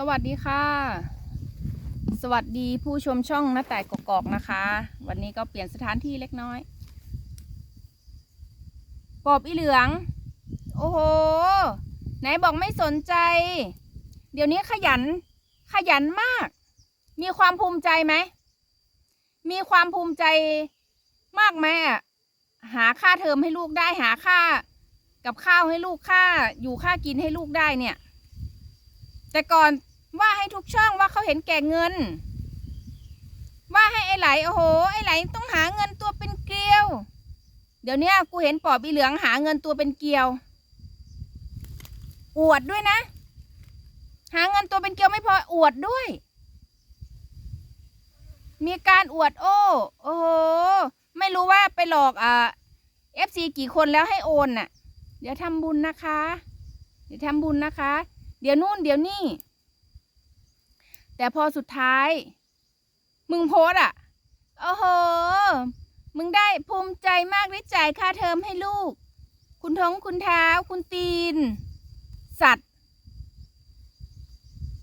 สวัสดีค่ะ สวัสดีผู้ชมช่องน้าแต่กกอกนะคะ วันนี้ก็เปลี่ยนสถานที่เล็กน้อยปอบอีเหลือง โอ้โห ไหนบอกไม่สนใจ เดี๋ยวนี้ขยัน ขยันมาก มีความภูมิใจไหม มีความภูมิใจมากไหมอะหาค่าเทอมให้ลูกได้หาค่า กับข้าวให้ลูกค่าอยู่ค่ากินให้ลูกได้เนี่ย แต่ก่อน ว่าให้ทุกช่องว่าเขาเห็นแก่เงิน ว่าให้ไอ้ไหลโอ้โห ไอ้ไหลต้องหาเงินตัวเป็นเกลียว เดี๋ยวนี้กูเห็นปอบอีเหลืองหาเงินตัวเป็นเกลียว อวดด้วยนะ หาเงินตัวเป็นเกลียวไม่พออวดด้วย มีการอวดโอ้โอ้โหไม่รู้ว่าไปหลอกอ่าเอฟซีกี่คนแล้วให้โอนน่ะ เดี๋ยวทำบุญนะคะ เดี๋ยวทำบุญนะคะ เดี๋ยวนู่นเดี๋ยวนี่ แต่พอสุดท้าย มึงโพสอะโอ้โห มึงได้ภูมิใจมากได้จ่ายค่าเทอมให้ลูก คุณท้องคุณเท้าคุณตีน สัตว์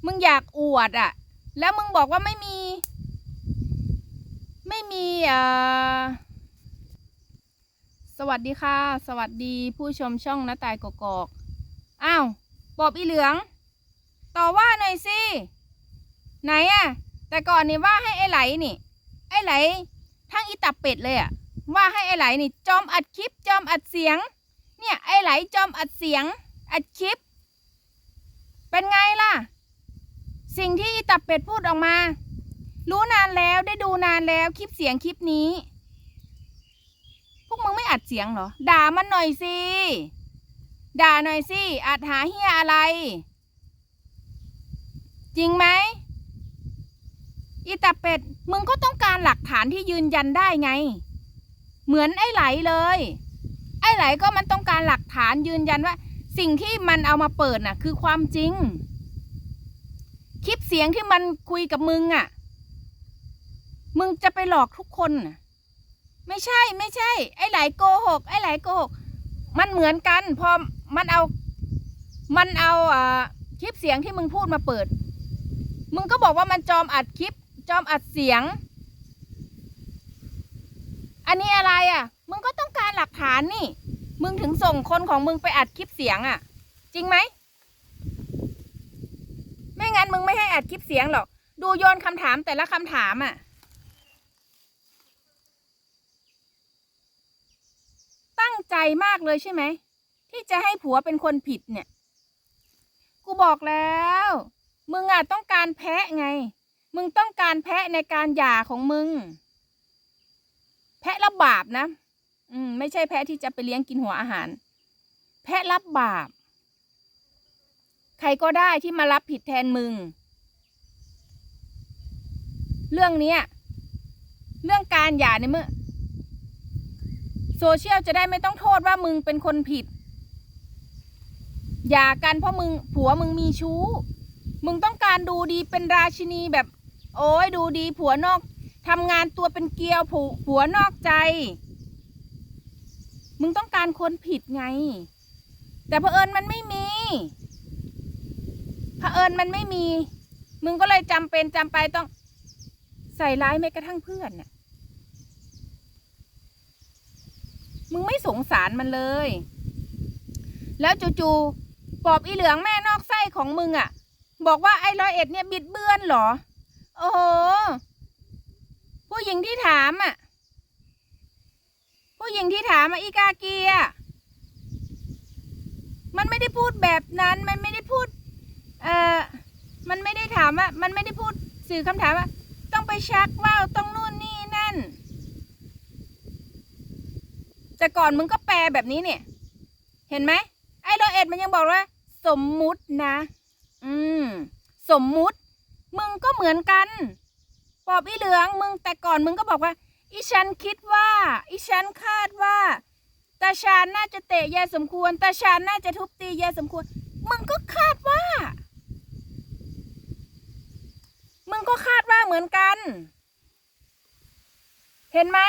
มึงอยากอวดอะแล้วมึงบอกว่าไม่มี ไม่มีเอ่อสวัสดีค่ะ สวัสดีผู้ชมช่องน้าตายกกอกอ้าว บอบอีเหลือง ต่อว่าหน่อยสิ ไหนอะแต่ก่อนนี่ว่าให้ไอ้ไหลนี่ ไอ้ไหล ทั้งอีตับเป็ดเลยอะว่าให้ไอ้ไหลนี่ จอมอัดคลิป จอมอัดเสียง เนี่ยไอ้ไหลจอมอัดเสียง อัดคลิป เป็นไงล่ะ สิ่งที่อีตับเป็ดพูดออกมา รู้นานแล้วได้ดูนานแล้วคลิปเสียงคลิปนี้ พวกมึงไม่อัดเสียงเหรอ ด่ามันหน่อยสิด่าหน่อยสิอัดหาเฮียอะไร จริงไหม อีตาเป็ด มึงก็ต้องการหลักฐานที่ยืนยันได้ไง เหมือนไอ้ไหลเลย ไอ้ไหลก็มันต้องการหลักฐานยืนยันว่า สิ่งที่มันเอามาเปิดน่ะ คือความจริง คลิปเสียงที่มันคุยกับมึงอะ มึงจะไปหลอกทุกคนน่ะไม่ใช่ไม่ใช่ ไอ้ไหลโกหก ไอ้ไหลโกหก มันเหมือนกัน พอมันเอา มันเอาอ่าคลิปเสียงที่มึงพูดมาเปิด มึงก็บอกว่ามันจอมอัดคลิป จอมอัดเสียง อันนี้อะไรอะ มึงก็ต้องการหลักฐานนี่ มึงถึงส่งคนของมึงไปอัดคลิปเสียงอะ จริงไหม ไม่งั้นมึงไม่ให้อัดคลิปเสียงหรอก ดูโยนคำถามแต่ละคำถามอะตั้งใจมากเลยใช่ไหม ที่จะให้ผัวเป็นคนผิดเนี่ย กูบอกแล้ว มึงอะต้องการแพะไง มึงต้องการแพะในการหย่าของมึง แพะรับบาปนะ อืม ไม่ใช่แพะที่จะไปเลี้ยงกินหัวอาหาร แพะรับบาป ใครก็ได้ที่มารับผิดแทนมึง เรื่องนี้เรื่องการหย่าในเมื่อโซเชียลจะได้ไม่ต้องโทษว่ามึงเป็นคนผิด อย่ากันเพราะมึงผัวมึงมีชู้ มึงต้องการดูดีเป็นราชินีแบบ โอ้ยดูดีผัวนอกทำงานตัวเป็นเกลียวผัวผัวนอกใจ มึงต้องการคนผิดไง แต่เผอิญมันไม่มีเผอิญมันไม่มี มึงก็เลยจำเป็นจำไปต้อง ใส่ร้ายแม้กระทั่งเพื่อนน่ะมึงไม่สงสารมันเลย แล้วจู่ๆปอบอีเหลืองแม่นอกไส้ของมึงอะ่ะ บอกว่าไอ้ร้อยเอ็ดเนี่ยบิดเบือนเหรอ โอ้โห ผู้หญิงที่ถามอะ ผู้หญิงที่ถามอะอีกาเกีย มันไม่ได้พูดแบบนั้น มันไม่ได้พูด เอ่อ มันไม่ได้ถามว่ามันไม่ได้พูดสื่อคำถามว่าต้องไปชักว่าวต้องนู่นนี่นั่น แต่ก่อนมึงก็แปลแบบนี้เนี่ย เห็นไหม ไอ้โรเอ็ดมันยังบอกว่า สมมุตินะ อืม สมมุติ มึงก็เหมือนกันปอบอีเหลืองมึงแต่ก่อนมึงก็บอกว่า อีฉันคิดว่า อีฉันคาดว่าตาชาญน่าจะเตะยายสมควรตาชาญน่าจะทุบตียายสมควร มึงก็คาดว่า มึงก็คาดว่าเหมือนกัน เห็นไหม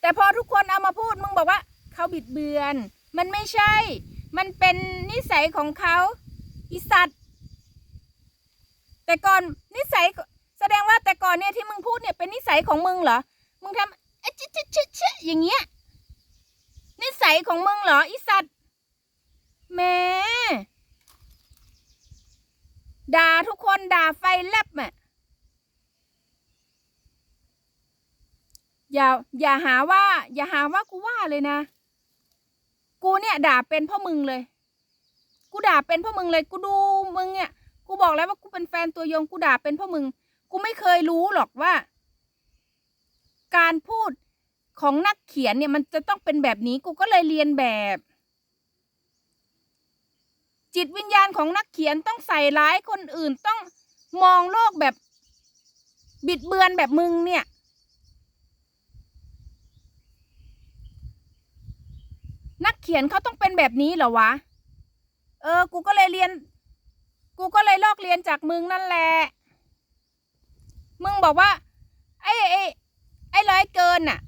แต่พอทุกคนเอามาพูดมึงบอกว่า เขาบิดเบือน มันไม่ใช่ มันเป็นนิสัยของเขาอีสัตว์ แต่ก่อนนิสัยแสดงว่าแต่ก่อนเนี่ยที่มึงพูดเนี่ยเป็นนิสัยของมึงเหรอ มึงทำเอ๊ะชิชิชิชิอย่างเงี้ย นิสัยของมึงเหรออีสัตว์แม่ด่าทุกคนด่าไฟแลบอะอย่าอย่าหาว่า อย่าหาว่ากูว่าเลยนะ กูเนี่ยด่าเป็นพ่อมึงเลย กูด่าเป็นพ่อมึงเลย กูดูมึงเนี่ย กูบอกแล้วว่ากูเป็นแฟนตัวยงกูด่าเป็นพ่อมึง กูไม่เคยรู้หรอกว่า การพูดของนักเขียนเนี่ยมันจะต้องเป็นแบบนี้กูก็เลยเรียนแบบ จิตวิญญาณของนักเขียนต้องใส่ร้ายคนอื่นต้องมองโลกแบบบิดเบือนแบบมึงเนี่ย นักเขียนเขาต้องเป็นแบบนี้เหรอวะ เออ กูก็เลยเรียน กูก็เลยลอกเรียนจากมึงนั่นแหละ มึงบอกว่า ไอ้ไอ้ไอ้ร้อยเกินน่ะ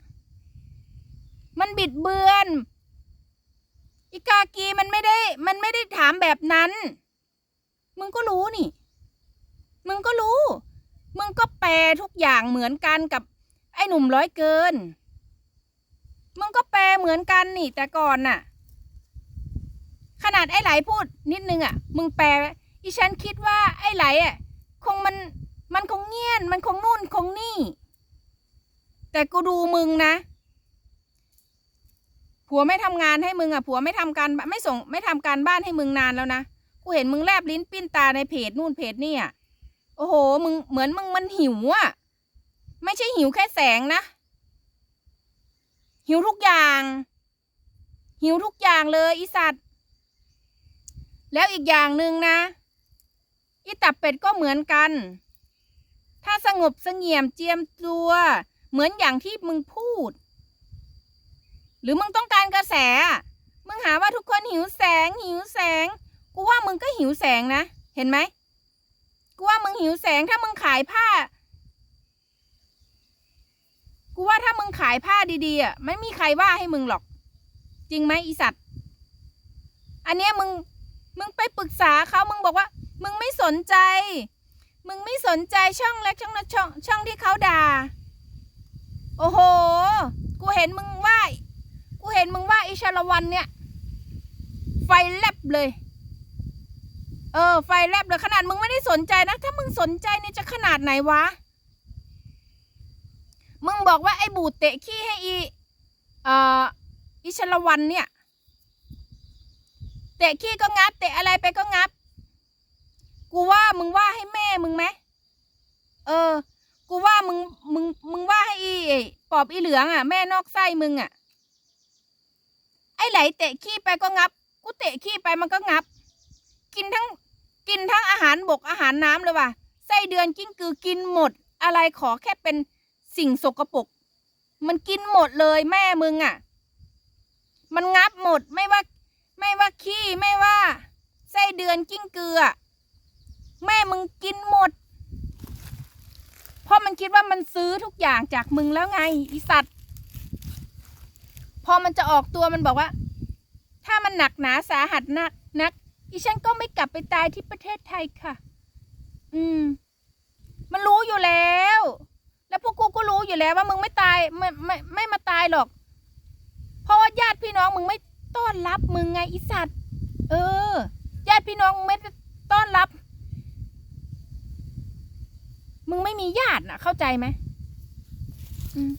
มันบิดเบือน อีกากีมันไม่ได้ มันไม่ได้ถามแบบนั้น มึงก็รู้นี่ มึงก็รู้ มึงก็แปลทุกอย่างเหมือนกันกับ ไอ้หนุ่มร้อยเกิน มึงก็แปลเหมือนกันนี่แต่ก่อนน่ะ ขนาดไอ้ไหลพูดนิดนึงอะ มึงแปล อีฉันคิดว่าไอ้ไหลอะคงมันมันคงเงียนมันคงนู่นคงนี่ แต่กูดูมึงนะ ผัวไม่ทำงานให้มึงอะ ผัวไม่ทำการไม่ส่งไม่ทำการบ้านให้มึงนานแล้วนะกูเห็นมึงแลบลิ้นปิ้นตาในเพจนู่นเพจนี่อะโอ้โห มึงเหมือนมึงมันหิวอะ ไม่ใช่หิวแค่แสงนะ หิวทุกอย่าง หิวทุกอย่างเลยอีสัตว์ แล้วอีกอย่างหนึ่งนะ อีตับเป็ดก็เหมือนกัน ถ้าสงบเสงี่ยมเจียมตัว เหมือนอย่างที่มึงพูด หรือมึงต้องการกระแส มึงหาว่าทุกคนหิวแสง หิวแสง กูว่ามึงก็หิวแสงนะ เห็นไหม กูว่ามึงหิวแสงถ้ามึงขายผ้า กูว่าถ้ามึงขายผ้าดีๆอะไม่มีใครว่าให้มึงหรอก จริงไหมอีสัตว์ อันเนี้ยมึง มึงไปปรึกษาเขามึงบอกว่า มึงไม่สนใจ มึงไม่สนใจช่องเล็กช่องน้อยช่องช่องที่เขาด่า โอ้โห กูเห็นมึงว่ากูเห็นมึงว่าอิชาละวันเนี่ย ไฟแลบเลย เออ ไฟแลบเลยขนาดมึงไม่ได้สนใจนะ ถ้ามึงสนใจเนี่ยจะขนาดไหนวะ มึงบอกว่าไอ้บูดเตะขี้ให้อีเอ่ออิชาละวันเนี่ย เตะขี้ก็งับ เตะอะไรไปก็งับ กูว่ามึงว่าให้แม่มึงไหมเออ กูว่ามึงมึงมึงว่าให้อีไอปอบอีเหลืองอะ แม่นอกไส้มึงอะ ไอ้ไหลเตะขี้ไปก็งับ กูเตะขี้ไปมันก็งับ กินทั้งกินทั้งอาหารบกอาหารน้ำเลยว่ะไส้เดือนกิ้งกือกินหมด อะไรขอแค่เป็นสิ่งสกปรกมันกินหมดเลยแม่มึงอะ มันงับหมดไม่ว่า ไม่ว่าขี้ไม่ว่าไส้เดือนกิ้งกือ กินหมด เพราะมันคิดว่ามันซื้อทุกอย่างจากมึงแล้วไงอีสัตว์ พอมันจะออกตัวมันบอกว่า ถ้ามันหนักหนาสาหัสนักนักอีฉันก็ไม่กลับไปตายที่ประเทศไทยค่ะ อืม มันรู้อยู่แล้ว แล้วพวกกูก็รู้อยู่แล้วว่ามึงไม่ตายไม่ไม่ไม่มาตายหรอก เพราะว่าญาติพี่น้องมึงไม่ต้อนรับมึงไงอีสัตว์ เออ ญาติพี่น้องมึงไม่ต้อนรับ มึงไม่มีญาติน่ะ เข้าใจไหมม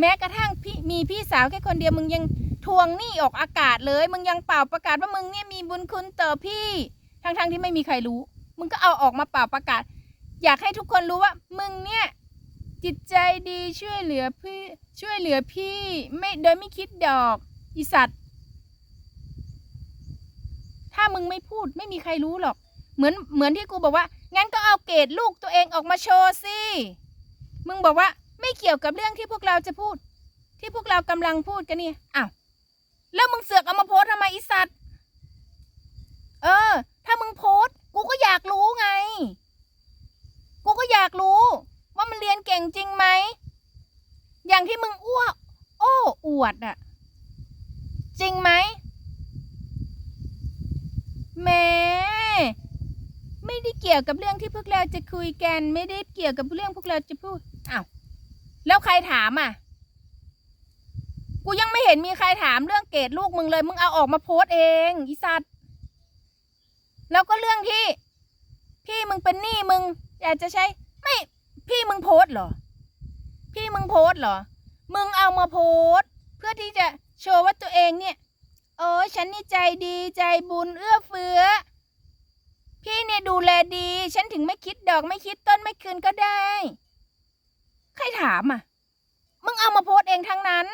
แม้กระทั่งพี่มีพี่สาวแค่คนเดียวมึงยังทวงหนี้ออกอากาศเลย มึงยังเป่าประกาศว่ามึงเนี่ยมีบุญคุณต่อพี่ ทั้งๆที่ไม่มีใครรู้ มึงก็เอาออกมาเป่าประกาศ อยากให้ทุกคนรู้ว่า มึงเนี่ย จิตใจดีช่วยเหลือพี่ช่วยเหลือพี่ ไม่โดยไม่คิดดอกอีสัตว์ ถ้ามึงไม่พูดไม่มีใครรู้หรอก เหมือนเหมือนที่กูบอกว่า งั้นก็เอาเกรดลูกตัวเองออกมาโชว์สิ มึงบอกว่าไม่เกี่ยวกับเรื่องที่พวกเราจะพูด ที่พวกเรากำลังพูดกันเนี่ยอ้าวแล้วมึงเสือกเอามาโพสทำไมอีสัตว์ เออ ถ้ามึงโพสกูก็อยากรู้ไง กูก็อยากรู้ ว่ามันเรียนเก่งจริงไหม อย่างที่มึงอ้วก โอ้อวดอะจริงไหมแม่ ไม่ได้เกี่ยวกับเรื่องที่พวกเราจะคุยกัน ไม่ได้เกี่ยวกับเรื่องพวกเราจะพูดอ้าวแล้วใครถามอะ กูยังไม่เห็นมีใครถามเรื่องเกรดลูกมึงเลย มึงเอาออกมาโพสต์เองอีสัตว์แล้วก็เรื่องที่ พี่มึงเป็นหนี้มึง อยากจะใช้ ไม่ พี่มึงโพสต์เหรอ พี่มึงโพสต์เหรอ มึงเอามาโพสต์เพื่อที่จะโชว์ว่าตัวเองเนี่ยโอ้ฉันนี่ใจดีใจบุญเอื้อเฟื้อ พี่เนี่ยดูแลดี ฉันถึงไม่คิดดอกไม่คิดต้นไม่คืนก็ได้ ใครถามอะ มึงเอามาโพสเองทั้งนั้น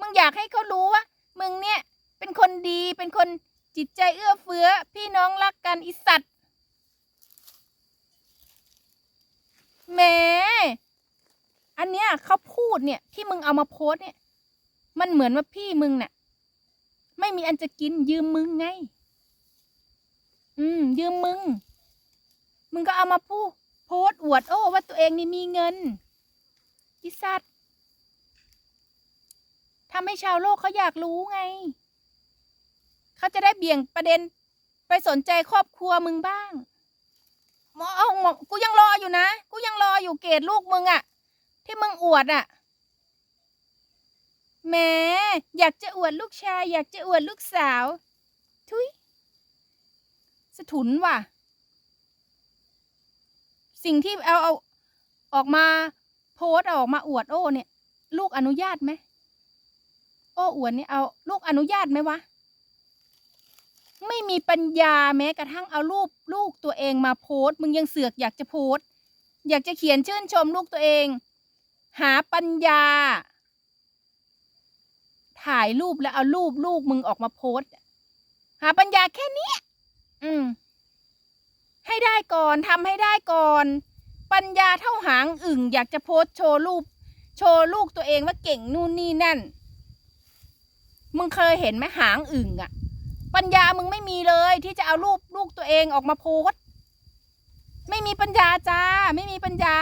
มึงอยากให้เขารู้ว่า มึงเนี่ยเป็นคนดีเป็นคนจิตใจเอื้อเฟื้อ พี่น้องรักกันอิสัตว์แหมอันเนี้ยเขาพูดเนี่ยที่มึงเอามาโพสเนี่ย มันเหมือนว่าพี่มึงเนี่ยไม่มีอันจะกินยืมมึงไง อืม ยืมมึง มึงก็เอามาพูดโพสอวด โอ้ว่าตัวเองนี่มีเงินอิสัตทำให้ชาวโลกเขาอยากรู้ไง เขาจะได้เบี่ยงประเด็นไปสนใจครอบครัวมึงบ้างหมอเอาหมอกูยังรออยู่นะ กูยังรออยู่เกรดลูกมึงอะที่มึงอวดอะแหมอยากจะอวดลูกชาย อยากจะอวดลูกสาว ทุย สะทุนว่ะ สิ่งที่เอาเอาออกมาโพสออกมาอวดโอ้เนี่ย ลูกอนุญาตไหมโอ้อวดเนี่ยเอาลูกอนุญาตไหมวะ ไม่มีปัญญาแม้กระทั่งเอารูปลูกตัวเองมาโพสมึงยังเสือกอยากจะโพสอยากจะเขียนชื่นชมลูกตัวเอง หาปัญญา ถ่ายรูปแล้วเอารูปลูกมึงออกมาโพสหาปัญญาแค่นี้ อืม ให้ได้ก่อนทำให้ได้ก่อน ปัญญาเท่าหางอึ่ง อยากจะโพสต์โชว์รูป โชว์ลูกตัวเองว่าเก่งนู่นนี่นั่น มึงเคยเห็นไหมหางอึ่งอะปัญญามึงไม่มีเลยที่จะเอารูปลูกตัวเองออกมาโพสต์ไม่มีปัญญาจ้า ไม่มีปัญญา